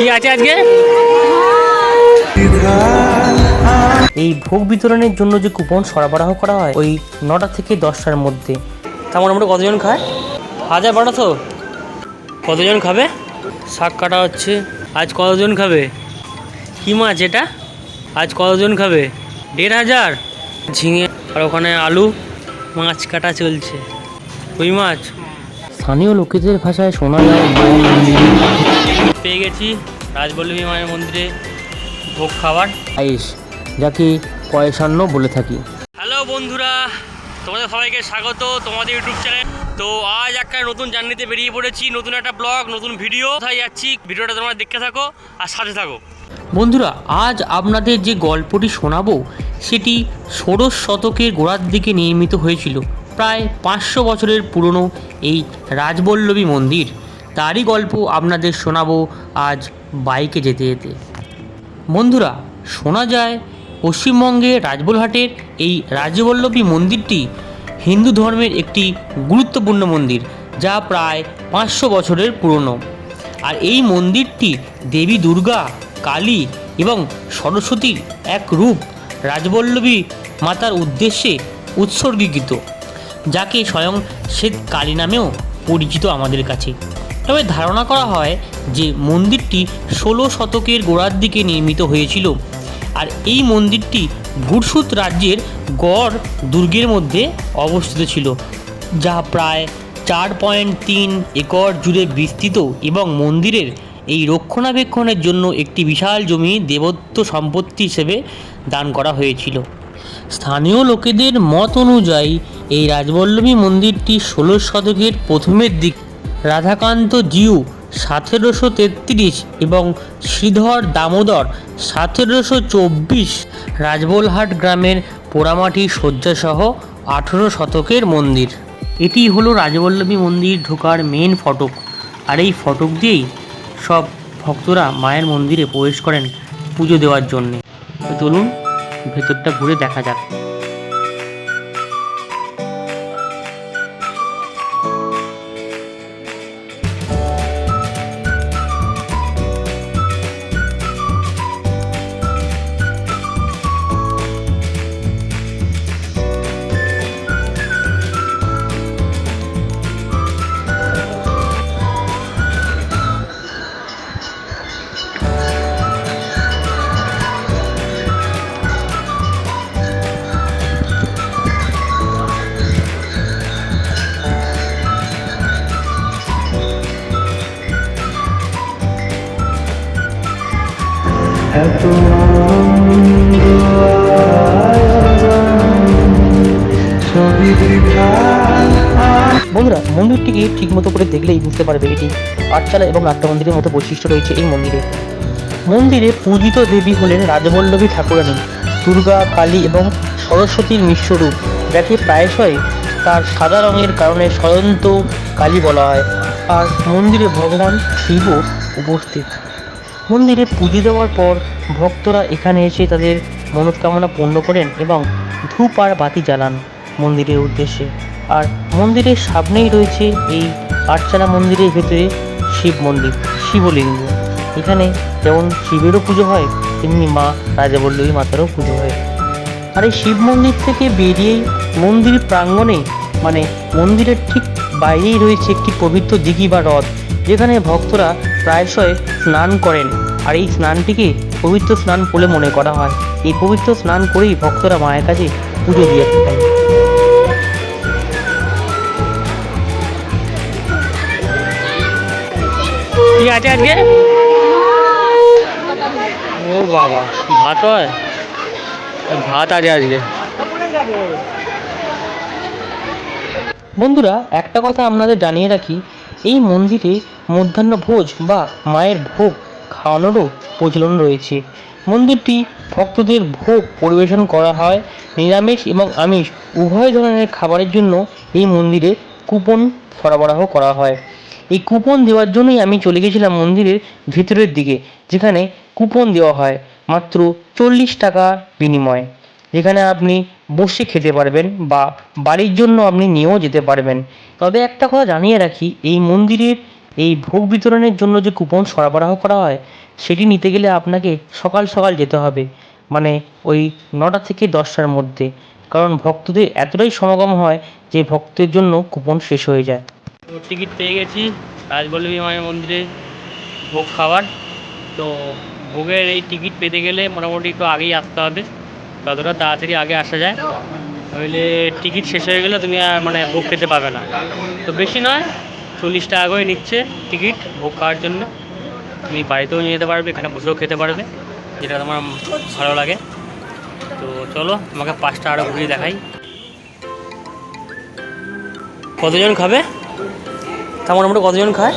কি আছে আজকে? এই ভোগ বিতরণের জন্য যে কুপন সরবরাহ করা হয় ওই নটা থেকে দশটার মধ্যে। তার মোটামুটি কতজন খায় হাজার বারোশো। কতজন খাবে? শাক কাটা হচ্ছে। আজ কতজন খাবে? কী মাছ এটা? আজ কতজন খাবে? দেড় হাজার। ঝিঙে আর ওখানে আলু। মাছ কাটা চলছে। ওই মাছ। স্থানীয় লোকেদের ভাষায় শোনা যায় পেয়ে গেছি রাজবল্লভী মায়ের মন্দিরে ভোগ খাবার। আইস যাকে পয়সান্ন বলে থাকি। হ্যালো বন্ধুরা তোমাদের সবাইকে স্বাগত তোমাদের ইউটিউব চ্যানেল। তো আজ একটা নতুন জার্নিতে বেরিয়ে পড়েছি নতুন একটা ব্লগ নতুন ভিডিও। কোথায় যাচ্ছি ভিডিওটা তোমরা দেখতে থাকো আর সাথে থাকো। বন্ধুরা আজ আপনাদের যে গল্পটি শোনাবো সেটি ষোড়শ শতকের গোড়ার দিকে নির্মিত হয়েছিল। প্রায় পাঁচশো বছরের পুরনো এই রাজবল্লভী মন্দির। তারই গল্প আপনাদের শোনাবো আজ বাইকে যেতে যেতে। বন্ধুরা, শোনা যায় পশ্চিমবঙ্গে রাজবলহাটের এই রাজবল্লভী মন্দিরটি হিন্দু ধর্মের একটি গুরুত্বপূর্ণ মন্দির, যা প্রায় পাঁচশো বছরের পুরনো। আর এই মন্দিরটি দেবী দুর্গা, কালী এবং সরস্বতীর এক রূপ রাজবল্লভী মাতার উদ্দেশ্যে উৎসর্গীকৃত। যাকে স্বয়ং শ্বেত কালী নামেও পরিচিত আমাদের কাছে। তবে ধারণা করা হয় যে মন্দিরটি ষোলো শতকের গোড়ার দিকে নির্মিত হয়েছিল আর এই মন্দিরটি ভুরসুত রাজ্যের গড় দুর্গের মধ্যে অবস্থিত ছিল, যা প্রায় চার পয়েন্ট তিন একর জুড়ে বিস্তৃত এবং মন্দিরের এই রক্ষণাবেক্ষণের জন্য একটি বিশাল জমি দেবত্ব সম্পত্তি হিসেবে দান করা হয়েছিল। স্থানীয় লোকেদের মত অনুযায়ী এই রাজবল্লভী মন্দিরটি ষোলো শতকের প্রথমের দিক। রাধাকান্ত জিউ সতেরোশো তেত্রিশ এবং শ্রীধর দামোদর সতেরোশো চব্বিশ রাজবলহাট গ্রামের পোড়ামাটি শয্যাসহ আঠেরো শতকের মন্দির। এটি হলো রাজবল্লভী মন্দির ঢোকার মেন ফটক। আর এই ফটক দিয়েই সব ভক্তরা মায়ের মন্দিরে প্রবেশ করেন পুজো দেওয়ার জন্যে। তো চলুন ভেতরটা ঘুরে দেখা যাক। বন্ধুরা, মন্দিরটিকে ঠিকমতো করে দেখলেই বুঝতে পারবে এটি আটচালা এবং নাট্য মন্দিরের মতো বৈশিষ্ট্য রয়েছে এই মন্দিরে। মন্দিরে পূজিত দেবী হলেন রাজবল্লভী ঠাকুরানী। দুর্গা, কালী এবং সরস্বতীর মিশ্ররূপ যাকে প্রায়শই তার সাদা রঙের কারণে স্বয়ন্ত কালী বলা হয়। আর মন্দিরে ভগবান শিব উপস্থিত। মন্দিরে পুজো দেওয়ার পর ভক্তরা এখানে এসে তাদের মনস্কামনা পূর্ণ করেন এবং ধূপ আর বাতি জ্বালান মন্দিরের উদ্দেশ্যে। আর মন্দিরের সামনেই রয়েছে এই আটচালা মন্দিরের ভেতরে শিব মন্দির, শিবলিঙ্গ। এখানে যেমন শিবেরও পুজো হয়, তেমনি মা রাজাবল্লভী মাতারও পুজো হয়। আর এই শিব মন্দির থেকে বেরিয়েই মন্দির প্রাঙ্গণে মানে মন্দিরের ঠিক বাইরেই রয়েছে একটি পবিত্র দিঘি বা হ্রদ, যেখানে ভক্তরা প্রায়শই স্নান করেন। আর এই স্নানটিকে পবিত্র স্নান বলে মনে করা হয়। এই পবিত্র স্নান করেই ভক্তরা মায়ের কাছে পুজো দিয়ে থাকেন। কি আছে আজকে? ও বাবা ভাত হয়? ভাত আছে আজকে। বন্ধুরা একটা কথা আপনাদের জানিয়ে রাখি এই মন্দিরে মধ্যাহ্ন ভোজ বা মায়ের ভোগ খাওয়ানোরও প্রচলন রয়েছে। মন্দিরটি ভক্তদের ভোগ পরিবেশন করা হয় নিরামিষ এবং আমিষ। উভয় ধরনের খাবারের জন্য এই মন্দিরে কুপন সরবরাহ করা হয়। এই কুপন দেওয়ার জন্যই আমি চলে গেছিলাম মন্দিরের ভিতরের দিকে, যেখানে কুপন দেওয়া হয় মাত্র চল্লিশ টাকা বিনিময়ে। যেখানে আপনি বসে খেতে পারবেন বা বাড়ির জন্য আপনি নিয়েও যেতে পারবেন। তবে একটা কথা জানিয়ে রাখি, এই মন্দিরের এই ভোগ বিতরণের জন্য যে কুপন সরবরাহ করা হয়, সেটি নিতে গেলে আপনাকে সকাল সকাল যেতে হবে মানে ওই নটা থেকে দশটার মধ্যে। কারণ ভক্তদের এতটাই সমাগম হয় যে ভক্তের জন্য কুপন শেষ হয়ে যায়। তো টিকিট পেয়ে গেছি রাজবল্লভী মায়ের মন্দিরে ভোগ খাওয়ার। তো ভোগের এই টিকিট পেতে গেলে মোটামুটি একটু আগেই আসতে হবে। ততটা তাড়াতাড়ি আগে আসা যায়, নইলে টিকিট শেষ হয়ে গেলে তুমি আর মানে ভোগ খেতে পাবে না। তো বেশি নয়, চল্লিশ টাকা করে নিচ্ছে টিকিট ভোগ খাওয়ার জন্য। তুমি বাড়িতেও নিয়ে যেতে পারবে, এখানে বসেও খেতে পারবে, যেটা তোমার ভালো লাগে। তো চলো আমাকে পাঁচটা আরও ঘুরিয়ে দেখাই। কতজন খাবে? তা মোটামুটি কতজন খায়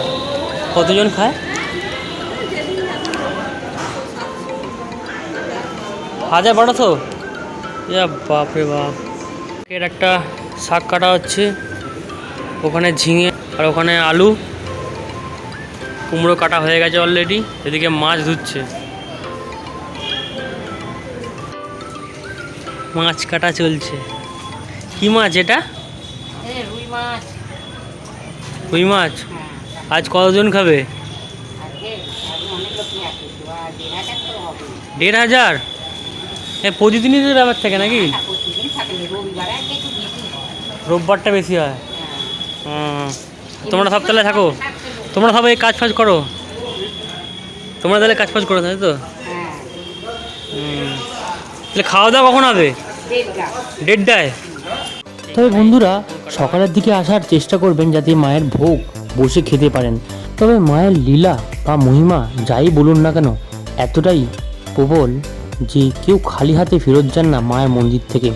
কতজন খায় হাজার বারোশো ইয়া বাপরে বাপ। এর একটা শাক কাটা হচ্ছে। ওখানে ঝিঙে আর ওখানে আলু। কুমড়ো কাটা হয়ে গেছে অলরেডি এদিকে মাছ ধুচ্ছে। মাছ কাটা চলছে। কি মাছ এটা? রুই মাছ। রুই মাছ? আজ কতজন খাবে? দেড় হাজার? এ প্রতিদিনই তো ব্যাপার থাকে নাকি? হয় রোববারটা বেশি হয়। হ্যাঁ। তোমরা সব তাহলে থাকো। তোমরা সবাই কাজ ফাজ করো। তোমরা তাহলে কাজ ফাজ করো তাই তো? হ্যাঁ তাহলে খাওয়া দাওয়া কখন হবে? দেড়টা দেড়টায়? তবে বন্ধুরা সকালের দিকে আসার চেষ্টা করবেন যাতে মায়ের ভোগ বসে খেতে পারেন। তবে মায়ের লীলা বা মহিমা যাই বলুন না কেন, এতটাই প্রবল যে কেউ খালি হাতে ফেরত যান না মায়ের মন্দির থেকে।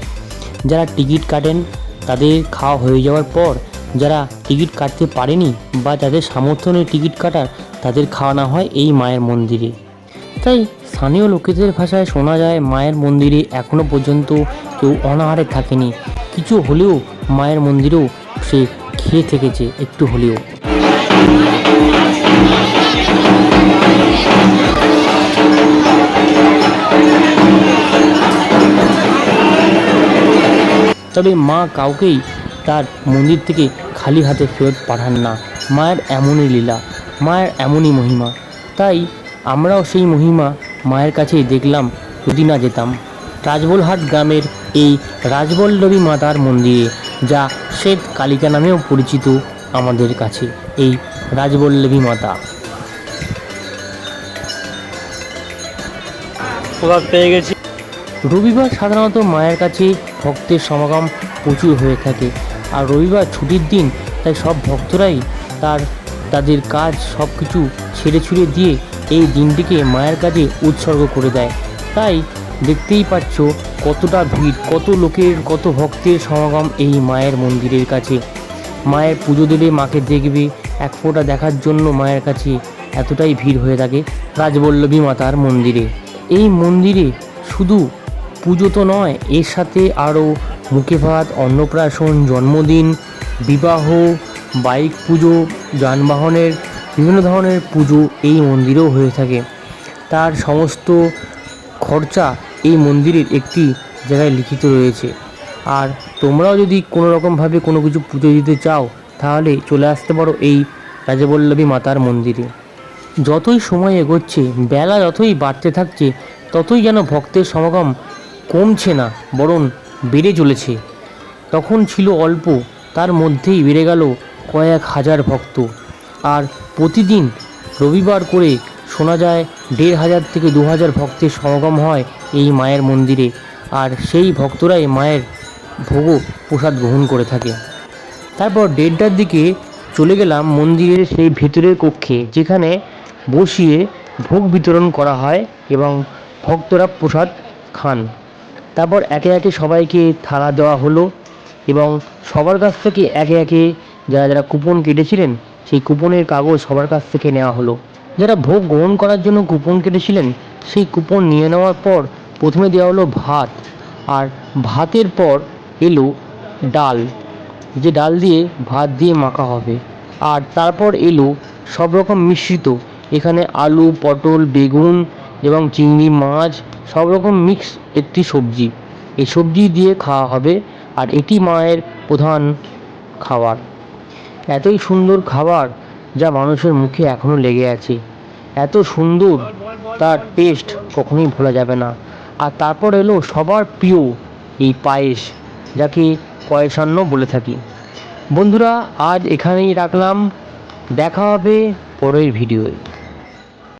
যারা টিকিট কাটেন, তাদের খাওয়া হয়ে যাওয়ার পর যারা টিকিট কাটতে পারেনি বা যাদের সামর্থ্য নেই টিকিট কাটার, তাদের খাওয়ানো হয় এই মায়ের মন্দিরে। তাই স্থানীয় লোকেদের ভাষায় শোনা যায়, মায়ের মন্দিরে এখনও পর্যন্ত কেউ অনাহারে থাকেনি। কিছু হলেও মায়ের মন্দিরেও সে খেয়ে থেকেছে একটু হলেও। তবে মা কাউকেই তার মন্দির থেকে খালি হাতে ফেরত পাঠান না। মায়ের এমনই লীলা, মায়ের এমনই মহিমা। তাই আমরাও সেই মহিমা মায়ের কাছেই দেখলাম যদি না যেতাম। রাজবলহাট গ্রামের এই রাজবল্লভী মাতার মন্দিরে যা শ্বেত কালিকা নামেও পরিচিত আমাদের কাছে এই রাজবল্লভী মাতা। প্রভাব পেয়ে গেছি। রবিবার সাধারণত মায়ের কাছে ভক্তের সমাগম প্রচুর হয়ে থাকে আর রবিবার ছুটির দিন তাই সব ভক্তরাই তার তাদের কাজ সব কিছু ছেড়ে ছুড়ে দিয়ে এই দিনটিকে মায়ের কাজে উৎসর্গ করে দেয়। তাই দেখতেই পাচ্ছ কতটা ভিড়, কত লোকের, কত ভক্তের সমাগম এই মায়ের মন্দিরের কাছে। মায়ের পুজো দিলে মাকে দেখবে, এক ফোঁটা দেখার জন্য মায়ের কাছে এতটাই ভিড় হয়ে থাকে রাজবল্লভী মাতার মন্দিরে। এই মন্দিরে শুধু পুজো তো নয়, এর সাথে আরও মুখে ভাত, অন্নপ্রাশন, জন্মদিন, বিবাহ, বাইক পুজো, যানবাহনের বিভিন্ন ধরনের পুজো এই মন্দিরেও হয়ে থাকে। তার সমস্ত খরচা এই মন্দিরের একটি জায়গায় লিখিত রয়েছে। আর তোমরাও যদি কোনো রকমভাবে কোনো কিছু পুজো দিতে চাও, তাহলে চলে আসতে পারো এই রাজবল্লভী মাতার মন্দিরে। যতই সময় এগোচ্ছে, বেলা যতই বাড়তে থাকছে, ততই যেন ভক্তের সমাগম কমছে না, বরং বেড়ে চলেছে। তখন ছিল অল্প, তার মধ্যেই বেড়ে গেল কয়েক হাজার ভক্ত। আর প্রতিদিন রবিবার করে শোনা যায়, দেড় হাজার থেকে দু হাজার ভক্তের সমাগম হয় এই মায়ের মন্দিরে। আর সেই ভক্তরাই মায়ের ভোগও প্রসাদ গ্রহণ করে থাকে। তারপর দেড়টার দিকে চলে গেলাম মন্দিরের সেই ভেতরের কক্ষে, যেখানে বসিয়ে ভোগ বিতরণ করা হয় এবং ভক্তরা প্রসাদ খান। তারপর একে একে সবাইকে থালা দেওয়া হলো এবং সবার কাছ থেকে একে একে যারা যারা কুপন কেটেছিলেন, সেই কুপনের কাগজ সবার কাছ থেকে নেওয়া হলো। যারা ভোগ গ্রহণ করার জন্য কুপন কেটেছিলেন, সেই কুপন নিয়ে নেওয়ার পর প্রথমে দেওয়া হলো ভাত, আর ভাতের পর এলো ডাল। যে ডাল দিয়ে ভাত দিয়ে মাখা হবে। আর তারপর এলো সব রকম মিশ্রিত। এখানে আলু, পটল, বেগুন এবং চিংড়ি, মাছ, সব রকম মিক্স একটি সবজি। এই সবজি দিয়ে খাওয়া হবে, আর এটি মায়ের প্রধান খাবার। এতই সুন্দর খাবার যা মানুষের মুখে এখনও লেগে আছে। এত সুন্দর তার টেস্ট কখনোই ভোলা যাবে না। আর তারপর এলো সবার প্রিয় এই পায়েস যাকে পয়সান্ন বলে থাকি। বন্ধুরা, আজ এখানেই রাখলাম। দেখা হবে পরের ভিডিওয়ে।